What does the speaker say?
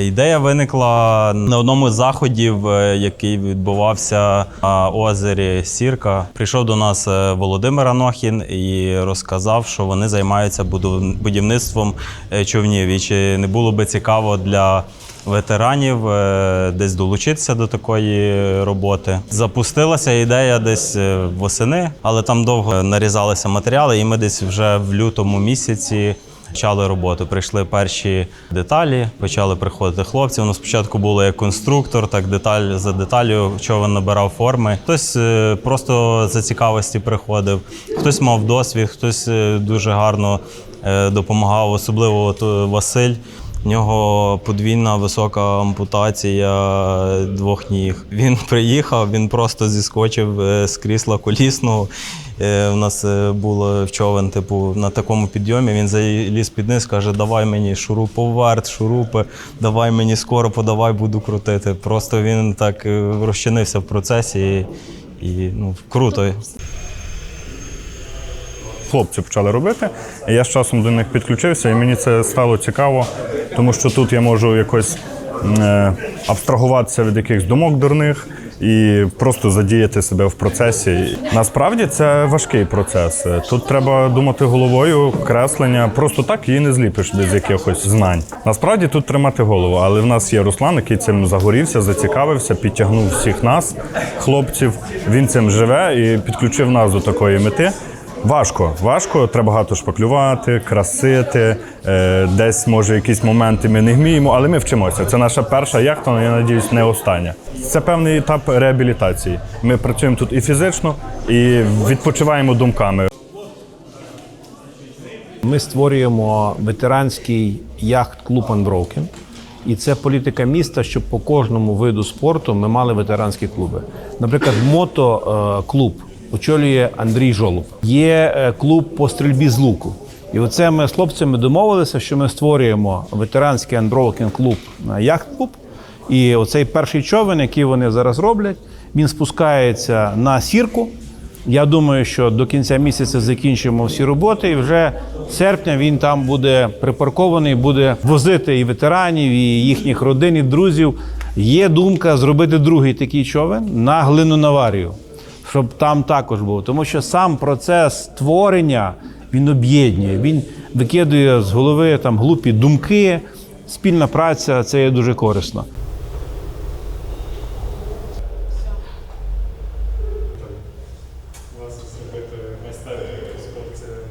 Ідея виникла на одному з заходів, е, який відбувався на озері Сірка. Прийшов до нас е, Володимир Анохін і розказав, що вони займаються будівництвом е, човнів. І чи не було би цікаво для ветеранів е, десь долучитися до такої роботи. Запустилася ідея десь е, восени, але там довго нарізалися матеріали, і ми десь вже в лютому місяці. Почали роботу, прийшли перші деталі, почали приходити хлопці. Воно спочатку було як конструктор, так деталь за деталю човен набирав форми. Хтось е, просто за цікавості приходив, хтось мав досвід, хтось е, дуже гарно е, допомагав, особливо от, Василь. В нього подвійна висока ампутація двох ніг. Він приїхав, він просто зіскочив е, з крісла колісного. Е, У нас е, було в човен, типу, на такому підйомі. Він заліз під низ, каже: давай мені шуруповерт, шурупи, давай мені скоро подавай, буду крутити. Просто він так е, розчинився в процесі і, і ну, круто. Хлопці почали робити. І я з часом до них підключився, і мені це стало цікаво, тому що тут я можу якось е, абстрагуватися від якихось думок дурних і просто задіяти себе в процесі. Насправді це важкий процес. Тут треба думати головою, креслення. Просто так її не зліпиш без якихось знань. Насправді тут тримати голову, але в нас є Руслан, який цим загорівся, зацікавився, підтягнув всіх нас, хлопців. Він цим живе і підключив нас до такої мети. Важко, важко, треба багато шпаклювати, красити. Е, десь, може, якісь моменти ми не вміємо, але ми вчимося. Це наша перша яхта, але я надіюсь, не остання. Це певний етап реабілітації. Ми працюємо тут і фізично, і відпочиваємо думками. Ми створюємо ветеранський яхт-клуб Unbroken. І це політика міста, щоб по кожному виду спорту ми мали ветеранські клуби. Наприклад, мотоклуб очолює Андрій Жолоб. Є е, клуб по стрільбі з луку. І оце ми з хлопцями домовилися, що ми створюємо ветеранський Unbroken клуб яхт-клуб. І оцей перший човен, який вони зараз роблять, він спускається на сірку. Я думаю, що до кінця місяця закінчимо всі роботи, і вже серпня він там буде припаркований, буде возити і ветеранів, і їхніх родин, і друзів. Є думка зробити другий такий човен на глинонаварію, щоб там також був. Тому що сам процес створення він об'єднує, він викидує з голови там глупі думки. Спільна праця це є дуже корисно.